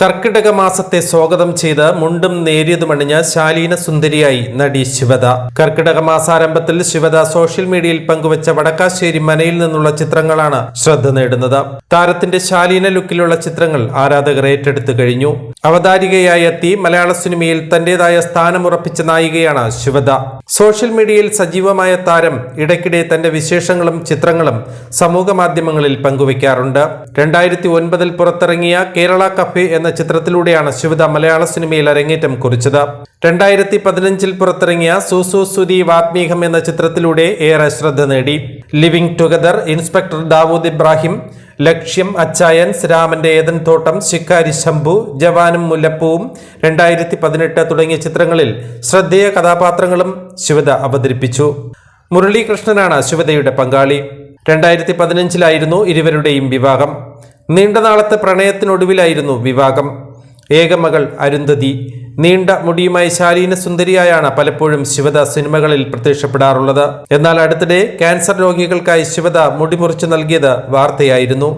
കർക്കിടക മാസത്തെ സ്വാഗതം ചെയ്ത് മുണ്ടും നേരിയതുമണിഞ്ഞ് ശാലീന സുന്ദരിയായി നടി ശിവദ. കർക്കിടക മാസാരംഭത്തിൽ ശിവദ സോഷ്യൽ മീഡിയയിൽ പങ്കുവച്ച വടക്കാശ്ശേരി മനയിൽ നിന്നുള്ള ചിത്രങ്ങളാണ് ശ്രദ്ധ നേടുന്നത്. താരത്തിന്റെ ശാലീന ലുക്കിലുള്ള ചിത്രങ്ങൾ ആരാധകർ ഏറ്റെടുത്തു കഴിഞ്ഞു. അവതാരികയായ എത്തി മലയാള സിനിമയിൽ തന്റേതായ സ്ഥാനമുറപ്പിച്ച നായികയാണ് ശിവദ. സോഷ്യൽ മീഡിയയിൽ സജീവമായ താരം ഇടയ്ക്കിടെ തന്റെ വിശേഷങ്ങളും ചിത്രങ്ങളും സമൂഹ മാധ്യമങ്ങളിൽ പങ്കുവയ്ക്കാറുണ്ട്. രണ്ടായിരത്തി ഒൻപതിൽ പുറത്തിറങ്ങിയ കേരള കഫേ എന്ന ചിത്രത്തിലൂടെയാണ് ശിവദ മലയാള സിനിമയിൽ അരങ്ങേറ്റം കുറിച്ചത്. രണ്ടായിരത്തി പതിനഞ്ചിൽ പുറത്തിറങ്ങിയ സുസു സുതി വാത്മീകം എന്ന ചിത്രത്തിലൂടെ ഏറെ ശ്രദ്ധ നേടി. Living together inspector Dawood Ibrahim Lakshyam Achayans രാമന്റെ ഏതൻ തോട്ടം ശിക്കാരി ശംഭു ജവാനും മുല്ലപ്പൂവും രണ്ടായിരത്തി പതിനെട്ട് തുടങ്ങിയ ചിത്രങ്ങളിൽ ശ്രദ്ധേയ കഥാപാത്രങ്ങളും ശിവത അവതരിപ്പിച്ചു. മുരളീകൃഷ്ണനാണ് ശിവതയുടെ പങ്കാളി. രണ്ടായിരത്തി പതിനഞ്ചിലായിരുന്നു ഇരുവരുടെയും വിവാഹം. നീണ്ട നാളത്തെ പ്രണയത്തിനൊടുവിലായിരുന്നു വിവാഹം. ഏകമകൾ അരുന്ധതി നീണ്ട മുടിയുമായി ശാലീന സുന്ദരിയായാണ് പലപ്പോഴും ശിവദ സിനിമകളിൽ പ്രത്യക്ഷപ്പെടാറുള്ളത്. എന്നാൽ അടുത്തിടെ ക്യാൻസർ രോഗികൾക്കായി ശിവദ മുടി മുറിച്ചു നൽകിയത് വാർത്തയായിരുന്നു.